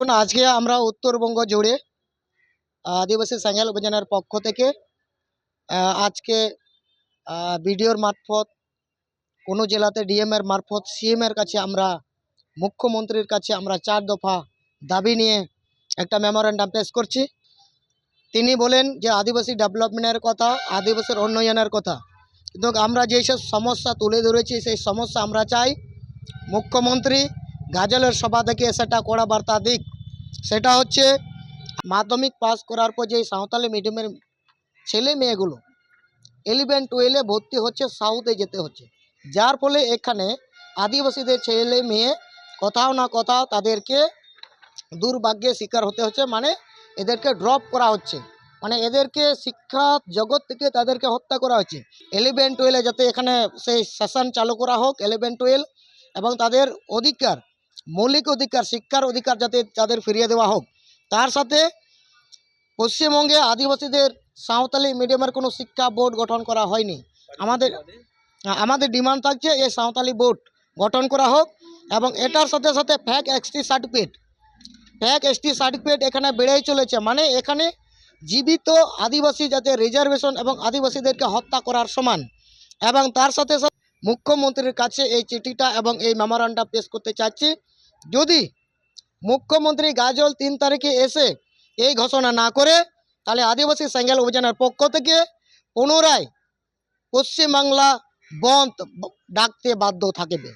আজকে আমরা উত্তরবঙ্গ জুড়ে আদিবাসী স্যাঙ্গেল অভিযানের পক্ষ থেকে আজকে বিডিওর মারফত, কোনো জেলাতে ডিএম এর মারফত, সিএম এর কাছে আমরা, মুখ্যমন্ত্রীর কাছে আমরা চার দফা দাবি নিয়ে একটা মেমোরেন্ডাম পেশ করছি। তিনি বলেন যে, আদিবাসী ডেভেলপমেন্টের কথা, আদিবাসীর উন্নয়নের কথা। কিন্তু আমরা যেসব সমস্যা তুলে ধরেছি, সেই সমস্যা আমরা চাই, মুখ্যমন্ত্রী, গাজলের সভা থেকে সেটা কড়া বার্তা দিক। সেটা হচ্ছে মাধ্যমিক পাস করার পর যে সাঁওতালি মিডিয়ামের ছেলে মেয়েগুলো ইলেভেন টুয়েলভে ভর্তি হচ্ছে সাউথে যেতে হচ্ছে। যার ফলে এখানে আদিবাসীদের ছেলে মেয়ে কোথাও না কোথাও তাদেরকে দুর্ভাগ্যের শিকার হতে হচ্ছে মানে এদেরকে ড্রপ করা হচ্ছে। মানে এদেরকে শিক্ষা জগৎ থেকে তাদেরকে হত্যা করা হচ্ছে। ইলেভেন টুয়েলভে যাতে এখানে সেই সেশন চালু করা হোক ইলেভেন টুয়েলভ এবং তাদের অধিকার মৌলিক অধিকার, শিক্ষার অধিকার যাতে তাদের ফিরিয়ে দেওয়া হোক। তার সাথে পশ্চিমবঙ্গে আদিবাসীদের সাঁওতালি মিডিয়ামের কোনো শিক্ষা বোর্ড গঠন করা হয়নি। আমাদের আমাদের ডিমান্ড থাকছে এই সাঁওতালি বোর্ড গঠন করা হোক এবং এটার সাথে সাথে ফ্যাক এসটি সার্টিফিকেট ফ্যাক এসটি সার্টিফিকেট এখানে বেড়েই চলেছে। মানে এখানে জীবিত আদিবাসী যাতে রিজার্ভেশন এবং আদিবাসীদেরকে হত্যা করার সমান। এবং তার সাথে সাথে মুখ্যমন্ত্রীর কাছে এই চিঠিটা এবং এই মেমোরান্ডাম পেশ করতে চাচ্ছি। যদি মুখ্যমন্ত্রী গাজল তিন তারিখে এসে এই ঘোষণা না করে, তাহলে আদিবাসী স্যাঙ্গেল অভিযানের পক্ষ থেকে পুনরায় পশ্চিমবাংলা বন্ধ, ডাকতে বাধ্য থাকবে।